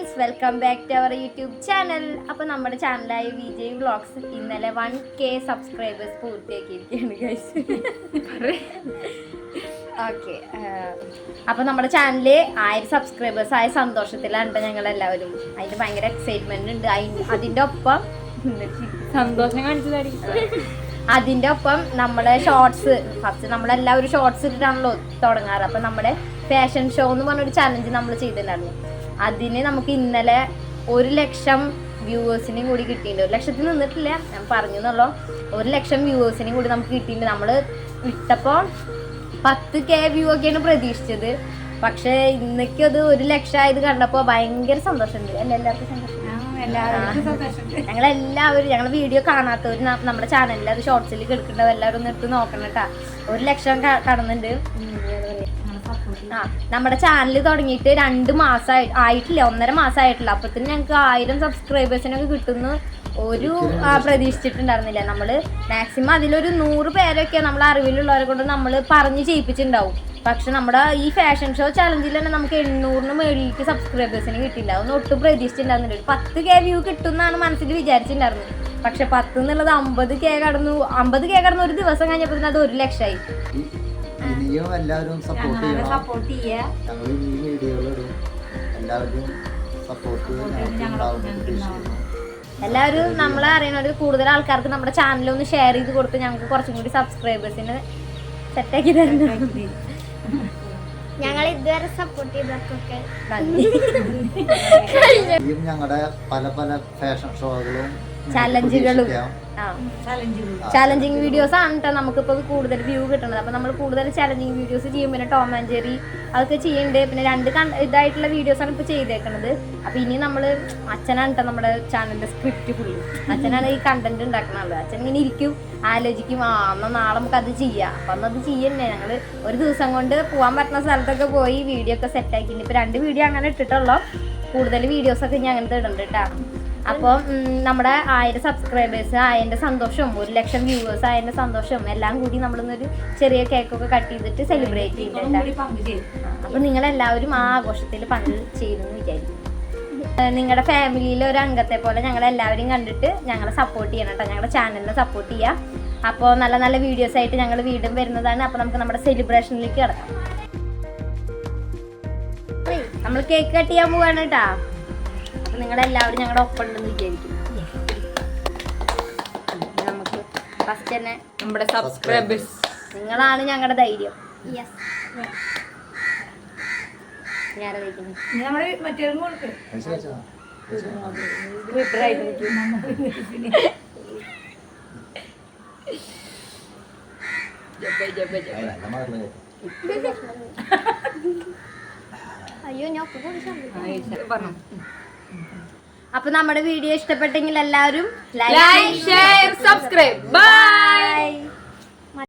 Friends welcome back to our YouTube channel അപ്പോൾ നമ്മുടെ ചാനലായ വിജയ് വ്ളോഗ്സ് ഇന്നലെ വൺ കെ സബ്സ്ക്രൈബേഴ്സ് പൂർത്തിയാക്കിയിരിക്കുകയാണ് ഗൈസ് ഓക്കെ അപ്പോൾ നമ്മുടെ ചാനലിൽ ആയിരം സബ്സ്ക്രൈബേഴ്സ് ആയ സന്തോഷത്തിലാണ് ഞങ്ങൾ എല്ലാവരും അതിന് ഭയങ്കര എക്സൈറ്റ്മെന്റ് ഉണ്ട്. അതിന്റെ ഒപ്പം സന്തോഷം കാണിച്ചതായിരിക്കും അതിന്റെ ഒപ്പം നമ്മുടെ ഷോർട്സ് ഫസ്റ്റ് നമ്മളെല്ലാവരും ഷോർട്സ് ഇട്ടിട്ടാണല്ലോ തുടങ്ങാറ്. അപ്പം നമ്മുടെ ഫാഷൻ ഷോ എന്ന് പറഞ്ഞൊരു ചലഞ്ച് നമ്മൾ ചെയ്തിട്ടുണ്ടായിരുന്നു. അതിന് നമുക്ക് ഇന്നലെ ഒരു ലക്ഷം വ്യൂവേഴ്സിനെയും കൂടി കിട്ടിയിട്ടുണ്ട്. ഒരു ലക്ഷത്തിൽ നിന്നിട്ടില്ല ഞാൻ പറഞ്ഞു എന്നുള്ളൂ ഒരു ലക്ഷം വ്യൂവേഴ്സിനെയും കൂടി നമുക്ക് കിട്ടിയിട്ടുണ്ട്. നമ്മൾ ഇട്ടപ്പോൾ പത്ത് കെ വ്യൂ ഒക്കെയാണ് പ്രതീക്ഷിച്ചത്. പക്ഷേ ഇന്നൊക്കെ അത് ഒരു ലക്ഷം ആയത് കണ്ടപ്പോൾ ഭയങ്കര സന്തോഷമുണ്ട്. അല്ല? എല്ലാവർക്കും സന്തോഷം. ഞങ്ങൾ എല്ലാവരും ഞങ്ങൾ വീഡിയോ കാണാത്തവർ നമ്മുടെ ചാനലിൽ അത് ഷോർട്സിൽ കിടക്കേണ്ടത് എല്ലാവരും ഒന്ന് എടുത്ത് നോക്കണം കേട്ടാ. ഒരു ലക്ഷം കടന്നുണ്ട്. നമ്മുടെ ചാനൽ തുടങ്ങിയിട്ട് രണ്ട് മാസമായി ആയിട്ടില്ല ഒന്നര മാസമായിട്ടില്ല അപ്പത്തിന് ഞങ്ങൾക്ക് ആയിരം സബ്സ്ക്രൈബേഴ്സിനൊക്കെ കിട്ടുന്നു ഒരു പ്രതീക്ഷിച്ചിട്ടുണ്ടായിരുന്നില്ല. നമ്മൾ മാക്സിമം അതിലൊരു നൂറ് പേരൊക്കെ നമ്മൾ അറിവിലുള്ളവരെ കൊണ്ട് നമ്മൾ പറഞ്ഞ് ചെയ്യിപ്പിച്ചിട്ടുണ്ടാവും. പക്ഷെ നമ്മുടെ ഈ ഫാഷൻ ഷോ ചലഞ്ചിൽ തന്നെ നമുക്ക് എണ്ണൂറിന് മേളിലേക്ക് സബ്സ്ക്രൈബേഴ്സിന് കിട്ടില്ല അതൊന്നും ഒട്ടും പ്രതീക്ഷിച്ചിട്ടുണ്ടായിരുന്നില്ല. ഒരു പത്ത് കെ വ്യൂ കിട്ടുമെന്നാണ് മനസ്സിൽ വിചാരിച്ചിട്ടുണ്ടായിരുന്നത്. പക്ഷെ പത്ത് എന്നുള്ളത് അമ്പത് കെ കടന്നു അമ്പത് കെ കടന്നു ഒരു ദിവസം കഴിഞ്ഞപ്പോൾ അത് ഒരു ലക്ഷമായി ഇനിയും എല്ലാവരും സപ്പോർട്ട് ചെയ്യണം. സപ്പോർട്ട് ചെയ്യാ. ഞങ്ങൾ ഈ വീഡിയോകളിടും എല്ലാവരും സപ്പോർട്ട് ഞങ്ങൾക്ക് എല്ലാവരും നമ്മളെ അറിയണവർ കൂടുതൽ ആൾക്കാർക്ക് നമ്മുടെ ചാനൽ ഒന്ന് ഷെയർ ചെയ്ത് കൊടുത്ത് ഞങ്ങൾക്ക് കുറച്ചും കൂടി സബ്സ്ക്രൈബേഴ്സിന് സെറ്റാക്കി തരുന്നു ഞങ്ങൾ ഇതുവരെ സപ്പോർട്ട് ചെയ്തവർക്കൊക്കെ ഞങ്ങളുടെ പല പല ഫാഷൻ ഷോകളും ചലഞ്ചുകളും ചലഞ്ചിങ് വീഡിയോസ് ആണ് കേട്ടോ നമുക്കിപ്പോൾ കൂടുതൽ വ്യൂ കിട്ടുന്നത് അപ്പോൾ നമ്മൾ കൂടുതൽ ചലഞ്ചിങ് വീഡിയോസ് ചെയ്യും. പിന്നെ ടോം ആൻഡ് ജെറി അതൊക്കെ ചെയ്യുന്നുണ്ട് പിന്നെ രണ്ട് ഇതായിട്ടുള്ള ഇതായിട്ടുള്ള വീഡിയോസാണ് ഇപ്പോൾ ചെയ്തേക്കുന്നത് അപ്പോൾ ഇനി നമ്മൾ അച്ഛനാണ് കേട്ടോ നമ്മുടെ ചാനലിന്റെ സ്ക്രിപ്റ്റ് ഫുള്ള് അച്ഛനാണ് ഈ കണ്ടന്റ് ഉണ്ടാക്കണത്. അച്ഛൻ ഇങ്ങനെ ഇരിക്കും. ആലോചിക്കും ആ എന്നാൽ നാളെ നമുക്ക് അത് ചെയ്യാം. അപ്പം അന്നത് ചെയ്യണ്ടേ. ഞങ്ങൾ ഒരു ദിവസം കൊണ്ട് പോകാൻ പറ്റുന്ന സ്ഥലത്തൊക്കെ പോയി വീഡിയോ ഒക്കെ ആക്കി ഇപ്പോൾ രണ്ട് വീഡിയോ അങ്ങനെ ഇട്ടിട്ടുള്ളൂ. കൂടുതൽ വീഡിയോസൊക്കെ ഞാൻ അങ്ങനത്തെ ഇടുന്നുണ്ട് കേട്ടോ അപ്പോൾ നമ്മുടെ ആയിരം സബ്സ്ക്രൈബേഴ്സ് ആയതിന്റെ സന്തോഷവും ഒരു ലക്ഷം വ്യൂവേഴ്സ് ആയതിന്റെ സന്തോഷവും എല്ലാം കൂടി നമ്മളിന്നൊരു ചെറിയ കേക്കൊക്കെ കട്ട് ചെയ്തിട്ട് സെലിബ്രേറ്റ് ചെയ്തിട്ടുണ്ട് അപ്പോൾ നിങ്ങളെല്ലാവരും ആ ആഘോഷത്തിൽ പങ്ക് ചെയ്യുമെന്ന് വിചാരിക്കും നിങ്ങളുടെ ഫാമിലിയിലെ ഒരു അംഗത്തെ പോലെ ഞങ്ങളെല്ലാവരും കണ്ടിട്ട് ഞങ്ങളെ സപ്പോർട്ട് ചെയ്യണം കേട്ടോ ഞങ്ങളുടെ ചാനലിനെ സപ്പോർട്ട് ചെയ്യുക അപ്പോൾ നല്ല നല്ല വീഡിയോസ് ആയിട്ട് ഞങ്ങൾ വീണ്ടും വരുന്നതാണ്. അപ്പോൾ നമുക്ക് നമ്മുടെ സെലിബ്രേഷനിലേക്ക് കിടക്കാം. നമ്മൾ കേക്ക് കട്ട് ചെയ്യാൻ പോവാണ് കേട്ടാ നിങ്ങളെല്ലാവരും ഞങ്ങളുടെ ഒപ്പം ഉണ്ടെന്ന് വിചാരിക്കും ഇനി നമുക്ക് ഫസ്റ്റ് തന്നെ നമ്മുടെ സബ്സ്ക്രൈബേഴ്സ് നിങ്ങളാണ് ഞങ്ങളുടെ ധൈര്യം. അയ്യോ ഞാൻ പറഞ്ഞു. അപ്പൊ നമ്മുടെ വീഡിയോ ഇഷ്ടപ്പെട്ടെങ്കിൽ എല്ലാവരും ലൈക്ക് ഷെയർ സബ്സ്ക്രൈബ് ബൈ